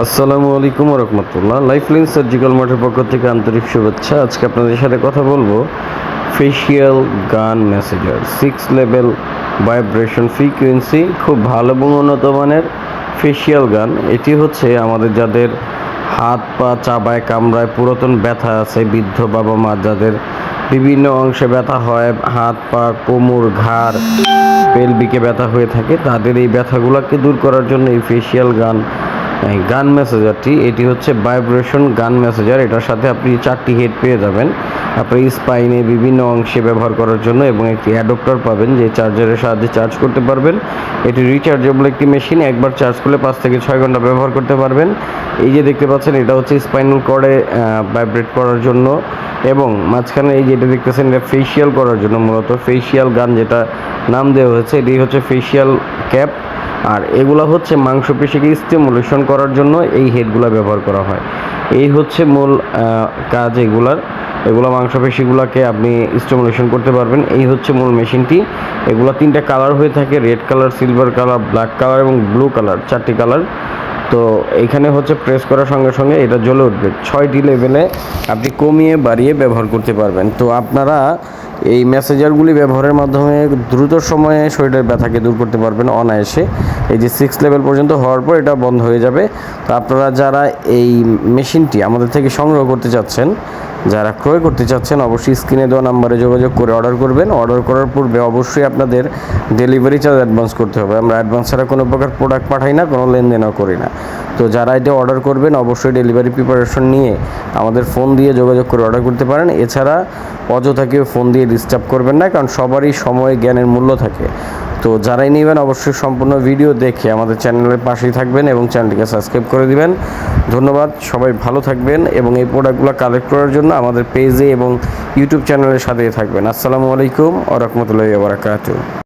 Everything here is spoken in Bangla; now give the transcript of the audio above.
আসসালামু আলাইকুম রহমতুল্লাহ। লাইফলাইন সার্জিক্যাল মাঠের পক্ষ থেকে আন্তরিক শুভেচ্ছা। আজকে আপনাদের সাথে কথা বলব facial gun massager six level vibration frequency খুব ভালো এবং উন্নত মানের ফেশিয়াল গান এটি হচ্ছে আমাদের যাদের হাত পা চাবায় কামড়ায় পুরাতন ব্যথা আছে, বৃদ্ধ বাবা মা যাদের বিভিন্ন অংশে ব্যথা হয়, হাত পা, কোমর, ঘাড় পেলবিকে ব্যথা হয়ে থাকে, তাদের এই ব্যথাগুলোকে দূর করার জন্য এই ফেশিয়াল গান গান মেসেজারটি, এটি হচ্ছে ভাইব্রেশন গান মেসেজার। এটার সাথে আপনি চারটি হেড পেয়ে যাবেন। আপনি স্পাইনে বিভিন্ন অংশে ব্যবহার করার জন্য এবং একটি অ্যাডপ্টার পাবেন যে চার্জারের সাহায্যে চার্জ করতে পারবেন। এটি রিচার্জেবল একটি মেশিন, একবার চার্জ করলে পাঁচ থেকে ছয় ঘণ্টা ব্যবহার করতে পারবেন। এই যে দেখতে পাচ্ছেন, এটা হচ্ছে স্পাইনাল কর্ডে ভাইব্রেট করার জন্য এবং মাঝখানে এই যেটা দেখতেছেন, এটা ফেসিয়াল করার জন্য মূলত। ফেসিয়াল গান যেটা নাম দেওয়া হয়েছে, এটি হচ্ছে ফেসিয়াল ক্যাপ আর এগুলো হচ্ছে মাংসপেশিকে স্টিমুলেশন করার জন্য এই হেডগুলো ব্যবহার করা হয়। এই হচ্ছে মূল কাজ এগুলার। এগুলো মাংসপেশিগুলোকে আপনি স্টিমুলেশন করতে পারবেন। এই হচ্ছে মূল মেশিনটি। এগুলো তিনটা কালার হয়ে থাকে red colour silver colour black colour এবং ব্লু কালার চারটি কালার তো এখানে হচ্ছে প্রেস করার সঙ্গে সঙ্গে এটা জ্বলে উঠবে। ছয়টি লেভেলে আপনি কমিয়ে বাড়িয়ে ব্যবহার করতে পারবেন। তো আপনারা এই মেসেজারগুলি ব্যবহারের মাধ্যমে দ্রুত সময়ে শরীরের ব্যথাকে দূর করতে পারবেন অনায়াসে। এই যে সিক্স লেভেল পর্যন্ত হওয়ার পর এটা বন্ধ হয়ে যাবে। তো আপনারা যারা এই মেশিনটি আমাদের থেকে সংগ্রহ করতে চাচ্ছেন যারা ক্রয় করতে চাচ্ছেন, অবশ্যই স্ক্রিনে দেওয়া নাম্বারে যোগাযোগ করে অর্ডার করবেন। অর্ডার করার পূর্বে অবশ্যই আপনাদের ডেলিভারি চার্জ অ্যাডভান্স করতে হবে। আমরা অ্যাডভান্স ছাড়া কোনো প্রকার প্রোডাক্ট পাঠাই না, কোনো লেনদেনও করি না। তো যারা এটা অর্ডার করবেন, অবশ্যই ডেলিভারি প্রিপারেশন নিয়ে আমাদের ফোন দিয়ে যোগাযোগ করে অর্ডার করতে পারেন। এছাড়া অযথা কেউ ফোন দিয়ে ডিস্টার্ব করবেন না, কারণ সবারই সময়, জ্ঞানের মূল্য থাকে। তো যারাই নেবেন অবশ্যই সম্পূর্ণ ভিডিও দেখে আমাদের চ্যানেলের পাশেই থাকবেন এবং চ্যানেলটিকে সাবস্ক্রাইব করে দিবেন। ধন্যবাদ, সবাই ভালো থাকবেন এবং এই প্রোডাক্টগুলো কালেক্ট করার জন্য আমাদের পেজে এবং ইউটিউব চ্যানেলের সাথে থাকবেন। আসসালামু আলাইকুম ও রহমতুল্লাহি বারাকাতুহ।